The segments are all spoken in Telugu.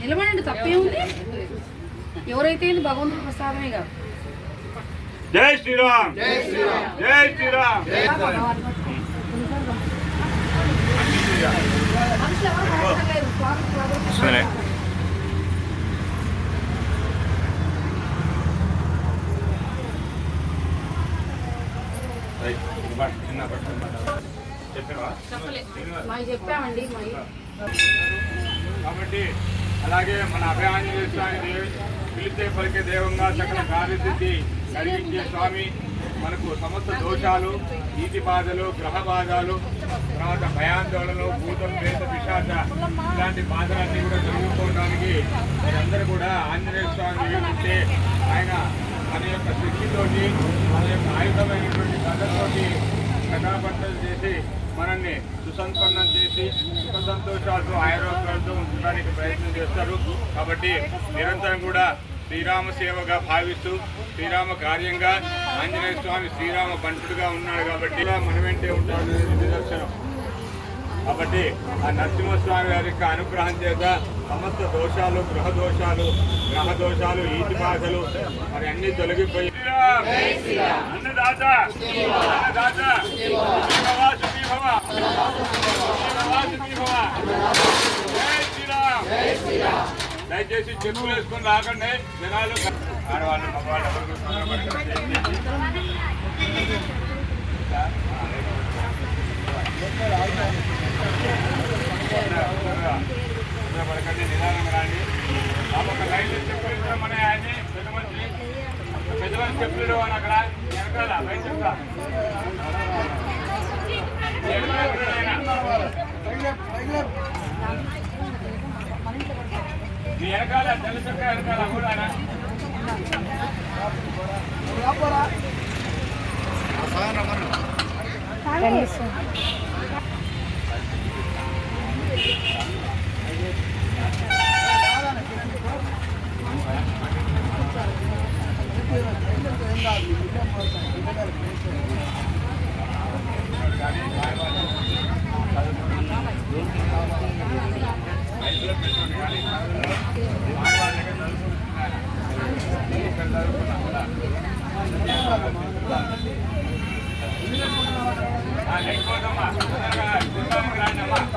నిలబడండి తప్పేముంది ఎవరైతే ఏంది భగవంతుడి ప్రసాదమే కాదు. జై శ్రీరామ్. జై శ్రీరామ్. జై శ్రీరామ్. సరే చెప్పావా మాకు చెప్పామండి కాబట్టి అలాగే మన అభయాంజనేయ స్వామి పిలితే పలికే దేవంగా సకల కార్యసిద్ధి కలిగించే స్వామి. మనకు సమస్త దోషాలు నీతి బాధలు గ్రహ బాధలు తర్వాత భయాందోళనలు భూతం వేద పిశాచ ఇలాంటి బాధలన్నీ కూడా తొలగిపోవడానికి మీరందరూ కూడా ఆంజనేయ స్వామి ఉంటే ఆయన మన యొక్క శక్తితోటి మన యొక్క ఆయుధమైనటువంటి కథతోటి కథాబద్ధలు చేసి మనల్ని సుసంపన్నం చేసి సుఖ సంతోషాలతో ఆరోగ్యాలతో ఉంచడానికి ప్రయత్నం చేస్తారు. కాబట్టి నిరంతరం కూడా శ్రీరామ సేవగా భావిస్తూ శ్రీరామ కార్యంగా ఆంజనేయ స్వామి శ్రీరామ బంటుడుగా ఉన్నాడు కాబట్టి ఇలా మన వెంటే ఉంటాడు కాబట్టి ఆ నరసింహస్వామి గారి యొక్క అనుగ్రహం చేత సమస్త దోషాలు గృహ దోషాలు గ్రహ దోషాలు ఈతి బాధలు మరి అన్ని తొలగిపోయి అన్నదాత! అన్నదాత! దయచేసి చెప్పులు వేసుకొని రాకండి. జనాలు ఆడవాళ్ళు మగవాళ్ళు పడకండి నిదానంగా రాండి ఒక లైన్ చెప్పులు మన ఆయన్ని పెద్ద మనిషి పెద్ద అని అక్కడ వెనకాల బయట చెప్తా మీ వెనకాల తెల్ల వెనకాల కూడా లేకపోతమ్మా తొందరగా సినిమాకి రాండి అమ్మా అందరికీ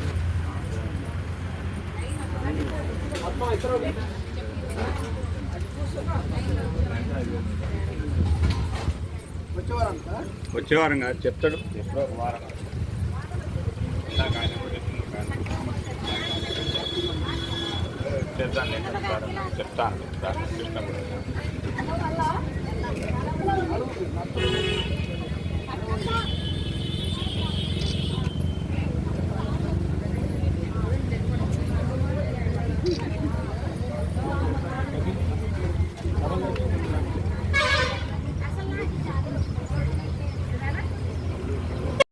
వచ్చేవారం కాదు చెప్తాడు. ఎప్పుడో ఒక వారం చెప్తాను నేను చెప్తాను చెప్తాను చెప్తాను.